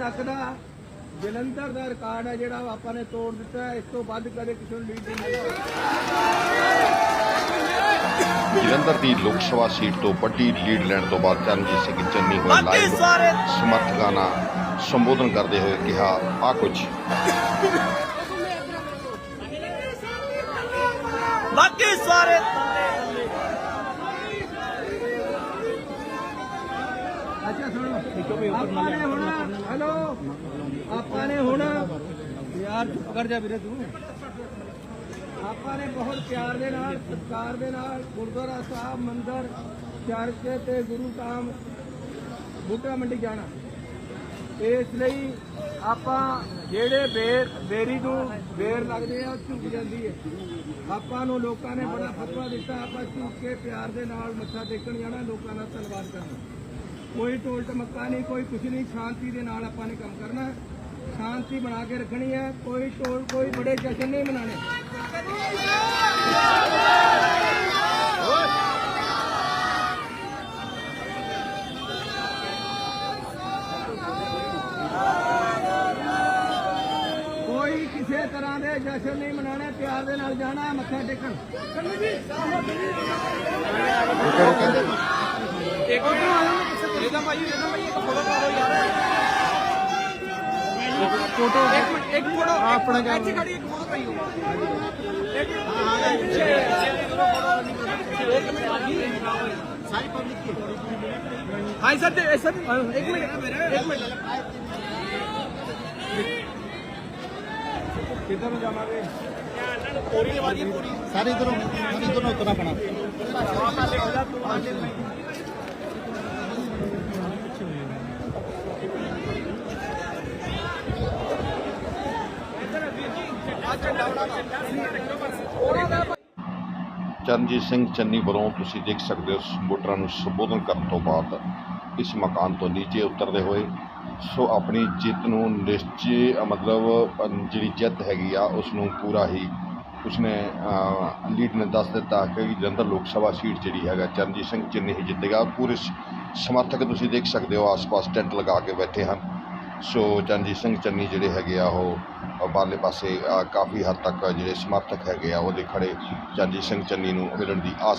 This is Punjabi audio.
ਤੱਕ ਦਾ ਜਲੰਧਰ ਦਾ ਰਿਕਾਰਡ ਹੈ ਜਿਹੜਾ ਆਪਾਂ ਨੇ ਤੋੜ ਦਿੱਤਾ ਹੈ। ਇਸ ਤੋਂ ਵੱਧ ਕਦੇ ਕਿਸੇ ਨੂੰ ਲੀਡ ਨਹੀਂ ਮਿਲਿਆ ਜਲੰਧਰ ਦੀ ਲੋਕ ਸਭਾ ਸੀਟ ਤੋਂ ਵੱਡੀ ਲੀਡ ਲੈਣ ਤੋਂ ਬਾਅਦ ਚਰਨਜੀਤ ਸਿੰਘ ਚੰਨੀ ਹੋਏ ਲਾਈਵ ਸਮਰਥਕਾਂ ਨਾਲ ਸੰਬੋਧਨ ਕਰਦੇ ਹੋਏ ਕਿਹਾ ਆ ਕੁਝ। ਬਾਕੀ ਸਾਰੇ ਅੱਛਾ ਸੁਣੋ। ਆਪਾਂ ਨੇ ਹੁਣ ਆਪਾਂ ਨੇ ਹੁਣ ਯਾਰ ਚੁੱਪ ਕਰ ਜਾ ਵੀਰੇ ਤੂੰ। ਆਪਾਂ ਨੇ ਬਹੁਤ ਪਿਆਰ ਦੇ ਨਾਲ, ਸਤਿਕਾਰ ਦੇ ਨਾਲ ਗੁਰਦੁਆਰਾ ਸਾਹਿਬ, ਮੰਦਿਰ, ਚਰਚ ਤੇ ਗੁਰੂ ਕਾਮ ਬੂਟਾ ਮੰਡੀ ਜਾਣਾ। ਇਸ ਲਈ ਆਪਾਂ ਜਿਹੜੇ ਬੇਰ, ਬੇਰੀ ਨੂੰ ਬੇਰ ਲੱਗਦੇ ਆ, ਉਹ ਝੁਕ ਜਾਂਦੀ ਹੈ। ਆਪਾਂ ਨੂੰ ਲੋਕਾਂ ਨੇ ਬੜਾ ਫਤਵਾ ਦਿੱਤਾ, ਆਪਾਂ ਝੁਕ ਕੇ ਪਿਆਰ ਦੇ ਨਾਲ ਮੱਥਾ ਟੇਕਣ ਜਾਣਾ, ਲੋਕਾਂ ਦਾ ਧੰਨਵਾਦ ਕਰਨਾ। ਕੋਈ ਟੋਲ ਟਮੱਕਾ ਨਹੀਂ, ਕੋਈ ਕੁਝ ਨਹੀਂ, ਸ਼ਾਂਤੀ ਦੇ ਨਾਲ ਆਪਾਂ ਨੇ ਕੰਮ ਕਰਨਾ ਹੈ। ਸ਼ਾਂਤੀ ਬਣਾ ਕੇ ਰੱਖਣੀ ਹੈ, ਕੋਈ ਟੋਲ ਕੋਈ ਬੜੇ ਜਸ਼ਨ ਨਹੀਂ ਮਨਾਣੇ ਕੋਈ ਕਿਸੇ ਤਰ੍ਹਾਂ ਦੇ ਜਸ਼ਨ ਨਹੀਂ ਮਨਾਣੇ ਪਿਆਰ ਦੇ ਨਾਲ ਜਾਣਾ ਮੱਥਾ ਟੇਕਣ ਇਹਦਾ ਭਾਈ ਇਹਦਾ ਭਾਈ ਇੱਕ ਫੋਟੋ ਪਾ ਦਿਓ ਯਾਰ। ਫੋਟੋ ਇੱਕ ਮਿੰਟ ਇੱਕ ਫੋਟੋ ਆਪਣਾ ਇੱਥੇ ਖੜੀ ਇੱਕ ਫੋਟੋ ਪਾਈਓ ਇੱਕ ਹਾਂ ਹਾਂ ਪਿੱਛੇ ਇੱਕ ਮਿੰਟ ਸਾਰੀ ਪਬਲਿਕ ਕੀ ਹਾਈ ਸਰ ਤੇ ਸਰ ਇੱਕ ਮਿੰਟ। ਇੱਕ ਮਿੰਟ। ਕਿੱਧਰ ਨੂੰ ਜਾਵਾਂਗੇ? ਪੂਰੀ ਆਵਾਜ਼ ਪੂਰੀ ਸਾਰੇ ਇਧਰੋਂ ਸਾਰੇ ਇਧਰੋਂ ਉਤਰਨਾ ਪੈਣਾ। ਚਰਨਜੀਤ ਸਿੰਘ ਚੰਨੀ ਵੱਲੋਂ ਤੁਸੀਂ ਦੇਖ ਸਕਦੇ ਹੋ ਵੋਟਰਾਂ ਨੂੰ ਸੰਬੋਧਨ ਕਰਨ ਤੋਂ ਬਾਅਦ ਇਸ ਮਕਾਨ ਤੋਂ ਨੀਚੇ ਉਤਰਦੇ ਹੋਏ। ਸੋ ਆਪਣੀ ਜਿੱਤ ਨੂੰ ਨਿਸ਼ਚੇ ਮਤਲਬ ਜਿਹੜੀ ਜਿੱਤ ਹੈਗੀ ਆ ਉਸ ਨੂੰ ਪੂਰਾ ਹੀ ਉਸਨੇ ਅ, ਲੀਡ ਨੇ ਦੱਸ ਦਿੱਤਾ ਕਿ ਜਲੰਧਰ ਲੋਕ ਸਭਾ ਸੀਟ ਜਿਹੜੀ ਹੈਗਾ ਚਰਨਜੀਤ ਸਿੰਘ ਚੰਨੀ ਹੀ ਜਿੱਤੇਗਾ। ਪੂਰੇ ਸਮਰਥਕ ਤੁਸੀਂ ਦੇਖ ਸਕਦੇ ਹੋ ਆਸ-ਪਾਸ ਟੈਂਟ ਲਗਾ ਕੇ ਬੈਠੇ ਹਨ। ਸੋ ਚਰਨਜੀਤ ਸਿੰਘ ਚੰਨੀ ਜਿਹੜੇ ਹੈਗੇ ਆ ਉਹ ਬਾਹਰਲੇ ਪਾਸੇ ਕਾਫੀ ਹੱਦ ਤੱਕ ਜਿਹੜੇ ਸਮਰਥਕ ਹੈਗੇ ਆ, ਉਹਦੇ ਖੜੇ ਚਰਨਜੀਤ ਸਿੰਘ ਚੰਨੀ ਨੂੰ ਮਿਲਣ ਦੀ ਆਸ